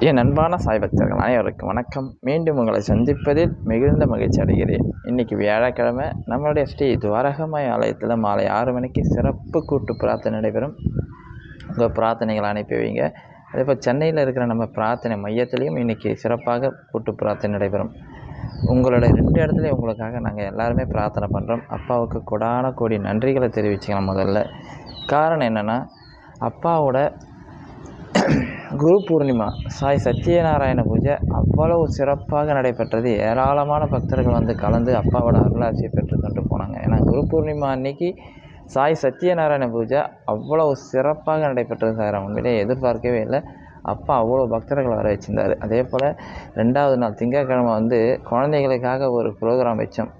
என் அன்பான சாய்பக்தர்கள் அனைவருக்கும் வணக்கம். மீண்டும் உங்களை சந்திப்பதில் மிகுந்த மகிழ்ச்சி அடைகிறேன். இன்றைக்கி வியாழக்கிழமை நம்மளுடைய ஸ்ரீ துவாரகமாய் ஆலயத்தில் மாலை ஆறு மணிக்கு சிறப்பு கூட்டு பிரார்த்தனை நடைபெறும். உங்கள் பிரார்த்தனைகளை அனுப்பி வைங்க. அதேபோல் சென்னையில் இருக்கிற நம்ம பிரார்த்தனை மையத்திலையும் இன்றைக்கி சிறப்பாக கூட்டு பிரார்த்தனை நடைபெறும். உங்களோட ரெண்டு இடத்துலையும் உங்களுக்காக நாங்கள் எல்லாருமே பிரார்த்தனை பண்ணுறோம் அப்பாவுக்கு கொடான கோடி நன்றிகளை தெரிவிச்சுக்கலாம் முதல்ல. காரணம் என்னென்னா அப்பாவோட குரு பூர்ணிமா சாய் சத்யநாராயண பூஜை அவ்வளவு சிறப்பாக நடைபெற்றது. ஏராளமான பக்தர்கள் வந்து கலந்து அப்பாவோட அருளாட்சியை பெற்றுக்கொண்டு போனாங்க. ஏன்னா குரு பூர்ணிமா அன்னைக்கு சாய் சத்யநாராயண பூஜை அவ்வளவு சிறப்பாக நடைபெற்றது சார். அவங்களே எதிர்பார்க்கவே இல்லை. அப்பா அவ்வளோ பக்தர்களை வர வச்சுருந்தார். அதே போல் ரெண்டாவது நாள் திங்கட்கிழமை வந்து குழந்தைகளுக்காக ஒரு ப்ரோக்ராம் வச்சோம்.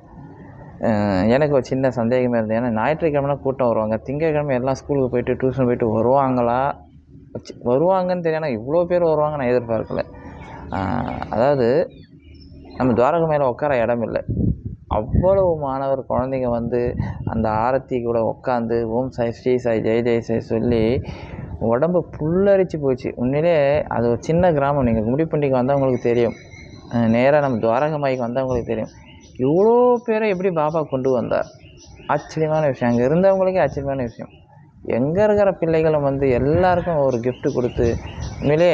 எனக்கு ஒரு சின்ன சந்தேகமே இருந்தது. ஏன்னா ஞாயிற்றுக்கிழமைனா கூட்டம் வருவாங்க. திங்கட்கிழமை எல்லாம் ஸ்கூலுக்கு போயிட்டு டியூஷன் போயிட்டு வருவாங்களா? வருவாங்கன்னு தெரியும் ஆனால் இவ்வளோ பேர் வருவாங்க நான் எதிர்பார்க்கல. அதாவது நம்ம துவாரகம் மேலே உட்கார இடம் இல்லை. அவ்வளவு மாணவர் குழந்தைங்க வந்து அந்த ஆரத்தி கூட உட்காந்து ஓம் சாய் ஸ்ரீ சாய் ஜெய் ஜெய் சாய் சொல்லி உடம்பு புல்லரிச்சு போச்சு. உண்மையிலே அது ஒரு சின்ன கிராமம். நீங்கள் கும்மிடிப்பண்டிக்கு வந்தவங்களுக்கு தெரியும். நேராக நம்ம துவாரகமாய்க்கு வந்தவங்களுக்கு தெரியும். இவ்வளோ பேரை எப்படி பாபா கொண்டு வந்தார்? ஆச்சரியமான விஷயம். அங்கே இருந்தவங்களுக்கே ஆச்சரியமான விஷயம். எங்கே இருக்கிற பிள்ளைகளும் வந்து எல்லாருக்கும் ஒரு கிஃப்ட் கொடுத்து உண்மையிலே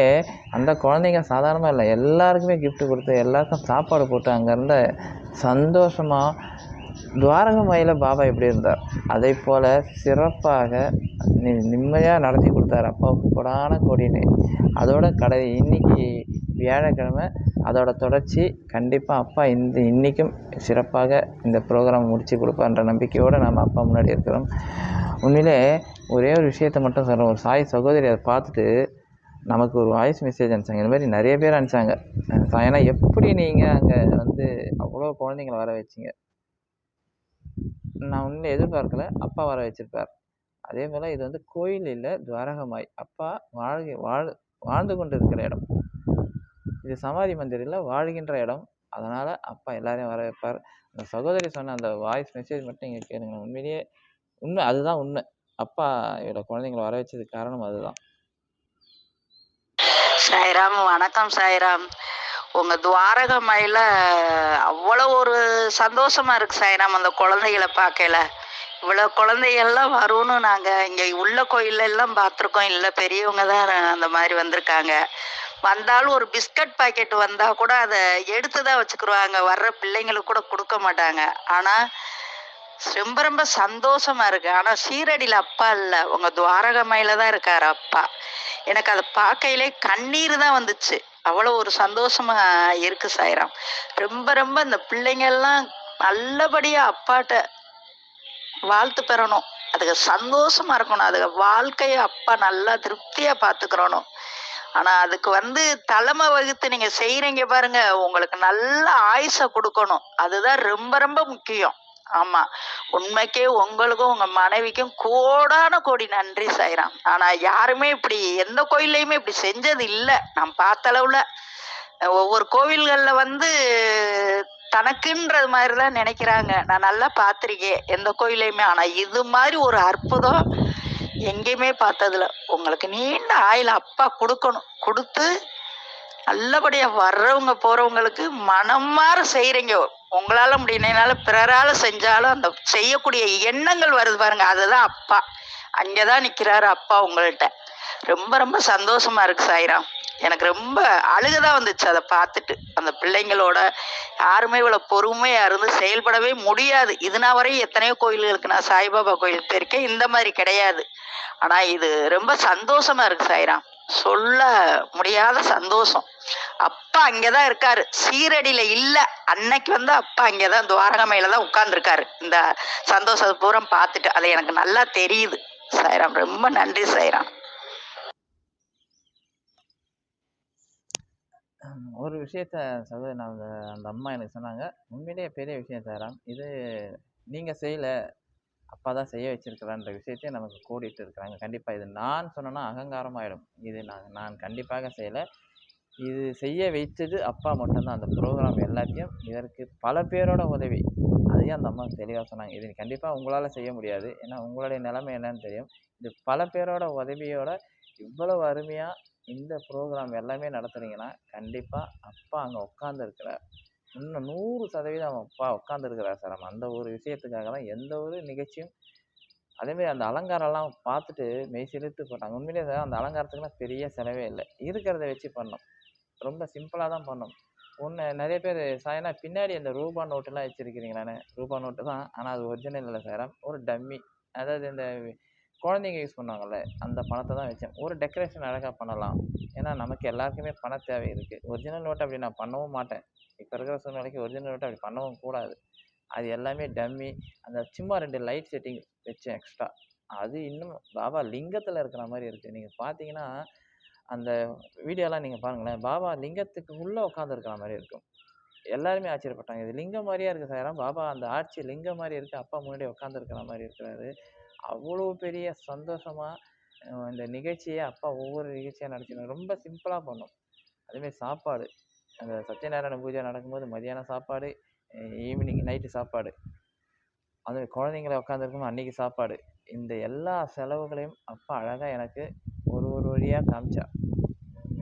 அந்த குழந்தைங்க சாதாரணமாக இல்லை எல்லாருக்குமே கிஃப்ட் கொடுத்து எல்லாருக்கும் சாப்பாடு போட்டு அங்கே இருந்த சந்தோஷமாக துவாரகமாயில் பாபா எப்படி இருந்தார்? அதே போல் சிறப்பாக நி நிம்மதியாக நடத்தி கொடுத்தார். அப்பாவுக்கு கொடான கொடினு அதோட கடை இன்னைக்கு வியாழக்கிழமை அதோட தொடர்ச்சி கண்டிப்பாக அப்பா இந்த இன்றைக்கும் சிறப்பாக இந்த ப்ரோக்ராம் முடித்து கொடுப்பான்ற நம்பிக்கையோடு நம்ம அப்பா முன்னாடி இருக்கிறோம். உண்மையிலே ஒரே ஒரு விஷயத்தை மட்டும் சொல்கிறேன் ஒரு சாய் சகோதரி அதை பார்த்துட்டு நமக்கு ஒரு வாய்ஸ் மெசேஜ் அனுப்பிச்சாங்க. இந்த மாதிரி நிறைய பேர் அனுப்பிச்சாங்க. ஏன்னா எப்படி நீங்கள் அங்கே வந்து அவ்வளோ குழந்தைங்கள வர வச்சீங்க? நான் உண்மையில எதிர்பார்க்கல. அப்பா வர வச்சுருப்பார். அதே போல் இது வந்து கோயில் இல்லை துவாரகமாய். அப்பா வாழ்க வாழ் வாழ்ந்து கொண்டு இருக்கிற இடம். இது சமாதி மந்திரில் வாழ்கின்ற இடம். அதனால் அப்பா எல்லாரையும் வர வைப்பார் அந்த சகோதரி சொன்ன அந்த வாய்ஸ் மெசேஜ் மட்டும் இங்கே கேளுங்க. உண்மையிலேயே உண்மை அதுதான் உண்மை. அப்பா இவரோட குழந்தைங்கள வர வச்சதுக்கு காரணம் அதுதான். சாய்ராம் வணக்கம் சாய்ராம். உங்க துவாரக மயில அவ்வளோ ஒரு சந்தோஷமா இருக்கு சாய்ராம் அந்த குழந்தைகளை பார்க்கல இவ்வளோ குழந்தைகள்லாம் வரும்னு நாங்கள் இங்கே உள்ள கோயில்ல எல்லாம் பார்த்துருக்கோம். இல்லை பெரியவங்க தான் அந்த மாதிரி வந்திருக்காங்க. வந்தாலும் ஒரு பிஸ்கட் பாக்கெட் வந்தால் கூட அதை எடுத்து தான் வச்சுக்கிருவாங்க. வர்ற பிள்ளைங்களுக்கு கூட கொடுக்க மாட்டாங்க. ஆனால் ரொம்ப ரொம்ப சந்தோஷமா இருக்கு. ஆனா சீரடியில அப்பா இல்ல. உங்க துவாரகமையில தான் இருக்காரு அப்பா. எனக்கு அதை பார்க்கையிலே கண்ணீர் தான் வந்துச்சு. அவ்வளோ ஒரு சந்தோஷமா இருக்கு சாய்ராம். ரொம்ப ரொம்ப இந்த பிள்ளைங்கள்லாம் நல்லபடியா அப்பாட்ட வாழ்த்து பெறணும். அதுக்கு சந்தோஷமா இருக்கணும். அதுக்கு வாழ்க்கைய அப்பா நல்லா திருப்தியா பாத்துக்கிறணும். ஆனா அதுக்கு வந்து தலைமை வகுத்து நீங்க செய்யறீங்க பாருங்க உங்களுக்கு நல்ல ஆயுச கொடுக்கணும். அதுதான் ரொம்ப ரொம்ப முக்கியம். ஆமா. உண்மைக்கே உங்களுக்கும் உங்க மனைவிக்கும் கோடான கோடி நன்றி செய்யறான் ஆனா யாருமே இப்படி எந்த கோயில்லையுமே இப்படி செஞ்சது இல்லை. நான் பார்த்த அளவுல. ஒவ்வொரு கோவில்கள்ல வந்து தனக்குன்றது மாதிரி தான் நினைக்கிறாங்க. நான் நல்லா பார்த்துருக்கேன் எந்த கோயிலையுமே ஆனா இது மாதிரி ஒரு அற்புதம் எங்கேயுமே பார்த்ததில்ல. உங்களுக்கு நீண்ட ஆயில் அப்பா கொடுக்கணும். கொடுத்து நல்லபடியாக வர்றவங்க போகிறவங்களுக்கு மனம் மாற செய்கிறீங்க உங்களால் முடியலனால பிறரால் செஞ்சாலும் அந்த செய்யக்கூடிய எண்ணங்கள் வருது பாருங்க. அதுதான் அப்பா. அங்கே தான் நிற்கிறாரு அப்பா உங்கள்கிட்ட ரொம்ப ரொம்ப சந்தோஷமா இருக்கு சாய்ராம். எனக்கு ரொம்ப அழுகதான் வந்துச்சு. அதை பார்த்துட்டு அந்த பிள்ளைங்களோட யாருமே இவ்வளோ பொறுமையாக இருந்து செயல்படவே முடியாது. இதுனா வரையும் எத்தனையோ கோயில்களுக்கு நான் சாய்பாபா கோயில் போயிருக்கேன். இந்த மாதிரி கிடையாது. ஆனால் இது ரொம்ப சந்தோஷமா இருக்கு சாய்ராம். சொல்ல முடியாத சந்தோஷம். அப்பா அங்கேதான் இருக்காரு. சீரடியில இல்ல. அன்னைக்கு வந்து அப்பா அங்கேதான் துவாரகமையில தான் உட்கார்ந்துருக்காரு. இந்த சந்தோஷத்தை பூரம் பார்த்துட்டு அது எனக்கு நல்லா தெரியுது. சாய்ராம் ரொம்ப நன்றி சாய்ராம். ஒரு விஷயத்த சகோதரி நான் அந்த அந்த அம்மா எனக்கு சொன்னாங்க உண்மையிலேயே பெரிய விஷயம் சாராம் இது நீங்கள் செய்யலை அப்பா தான் செய்ய வச்சிருக்கிறான்ற விஷயத்தையும் நமக்கு கூடிட்டு இருக்கிறாங்க. கண்டிப்பாக இது நான் சொன்னேன்னா அகங்காரமாயிடும். இது நான் நான் கண்டிப்பாக செய்யலை. இது செய்ய வைத்தது அப்பா மட்டும்தான். அந்த ப்ரோக்ராம் எல்லாத்தையும் இதற்கு பல பேரோட உதவி. அதையும் அந்த அம்மா தெளிவாக சொன்னாங்க. இது கண்டிப்பாக உங்களால் செய்ய முடியாது. ஏன்னா உங்களுடைய நிலைமை என்னன்னு தெரியும். இது பல பேரோட உதவியோட இவ்வளவு அருமையாக இந்த ப்ரோக்ராம் எல்லாமே நடத்துனீங்கன்னா கண்டிப்பாக அப்பா அங்கே உட்காந்துருக்கிறார் இன்னும் நூறு சதவீதம் அப்பா உட்காந்துருக்கிறார் சார். நம்ம அந்த ஒரு விஷயத்துக்காக தான் எந்த ஒரு நிகழ்ச்சியும் அதேமாரி அந்த அலங்காரம்லாம் பார்த்துட்டு மெய் சிலிர்த்து போட்டாங்க உண்மையிலே சார் அந்த அலங்காரத்துக்குலாம் பெரிய செலவே இல்லை. இருக்கிறத வச்சு பண்ணோம். ரொம்ப சிம்பிளாக தான் பண்ணோம். ஒன்று நிறைய பேர் சாயனா பின்னாடி அந்த ரூபா நோட்டுலாம் வச்சுருக்கிறீங்களாண்ணே ரூபா நோட்டு தான். ஆனால் அது ஒரிஜினல் இல்லை சார். ஒரு டம்மி அதாவது இந்த குழந்தைங்க யூஸ் பண்ணுவாங்கள்ல அந்த பணத்தை தான் வச்சேன். ஒரு டெக்கரேஷன் அழகாக பண்ணலாம். ஏன்னா நமக்கு எல்லாருக்குமே பண தேவை இருக்குது ஒரிஜினல் நோட்டை அப்படி நான் பண்ணவும் மாட்டேன். இப்போ இருக்கிற சூழ்நிலைக்கு ஒரிஜினல் நோட்டை அப்படி பண்ணவும் கூடாது. அது எல்லாமே டம்மி அந்த சும்மா ரெண்டு லைட் செட்டிங் வச்சேன் எக்ஸ்ட்ரா அது இன்னும் பாபா லிங்கத்தில் இருக்கிற மாதிரி இருக்குது நீங்கள் பார்த்தீங்கன்னா அந்த வீடியோலாம் நீங்கள் பாருங்களேன். பாபா லிங்கத்துக்கு உள்ளே உட்காந்துருக்கிற மாதிரி இருக்கும். எல்லாருமே ஆச்சரியப்பட்டாங்க. இது லிங்கம் மாதிரியா இருக்குது சார். பாபா அந்த ஆட்சி லிங்கம் மாதிரி இருக்குது அப்பா முன்னாடி உட்காந்துருக்கிற மாதிரி இருக்கிறாரு. அவ்வளோ பெரிய சந்தோஷமாக இந்த நிகழ்ச்சியை அப்பா ஒவ்வொரு நிகழ்ச்சியாக நடத்தினாங்க ரொம்ப சிம்பிளாக பண்ணோம். அதுமாரி சாப்பாடு. அந்த சத்யநாராயண பூஜை நடக்கும்போது மதியானம் சாப்பாடு ஈவினிங் நைட்டு சாப்பாடு. அது குழந்தைங்கள உட்காந்துருக்கும் அன்றைக்கி சாப்பாடு. இந்த எல்லா செலவுகளையும் அப்பா அழகாக எனக்கு ஒரு ஒரு வழியாக காமிச்சா.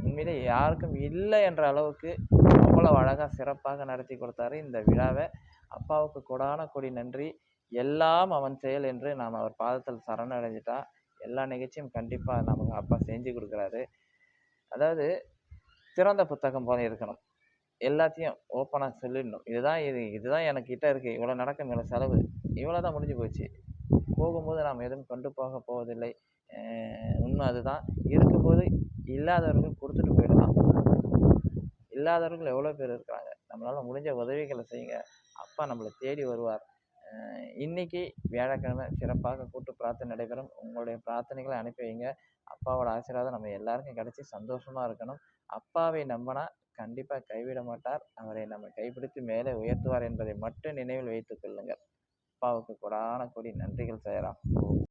உண்மையிலே யாருக்கும் இல்லை என்ற அளவுக்கு அவ்வளோ அழகாக சிறப்பாக நடத்தி கொடுத்தாரு இந்த விழாவை. அப்பாவுக்கு கொடான கொடி நன்றி. எல்லாம் அவன் செயல் என்று நாம் அவர் பாதத்தில் சரணடைஞ்சிட்டா எல்லா நிகழ்ச்சியும் கண்டிப்பாக நமக்கு அப்பா செஞ்சு கொடுக்குறாரு. அதாவது திறந்த புத்தகம் போல இருக்கணும். எல்லாத்தையும் ஓப்பனாக சொல்லிடணும். இதுதான் இது இதுதான் எனக்கிட்ட இருக்குது இவ்வளோ நடக்கும் இவ்வளோ செலவு. இவ்வளோ தான் முடிஞ்சு போச்சு. போகும்போது நாம் எதுவும் கொண்டு போக போவதில்லை. உண்மை அதுதான். இருக்கும்போது இல்லாதவர்கள் கொடுத்துட்டு போயிடலாம். இல்லாதவர்கள் எவ்வளோ பேர் இருக்கிறாங்க? நம்மளால் முடிஞ்ச உதவிகளை செய்யுங்க. அப்பா நம்மளை தேடி வருவார். இன்னைக்கு வியாழக்கிழமை சிறப்பாக கூட்டு பிரார்த்தனை நடைபெறும். உங்களுடைய பிரார்த்தனைகளை அனுப்பி வைங்க. அப்பாவோட ஆசீர்வாதம் நம்ம எல்லாருக்கும் கிடச்சி சந்தோஷமாக இருக்கணும். அப்பாவை நம்பினா கண்டிப்பாக கைவிட மாட்டார். அவரை நம்ம கைப்பிடித்து மேலே உயர்த்துவார் என்பதை மட்டும் நினைவில் வைத்துக் கொள்ளுங்கள். அப்பாவுக்கு கொடான கொடி நன்றிகள் செய்யலாம்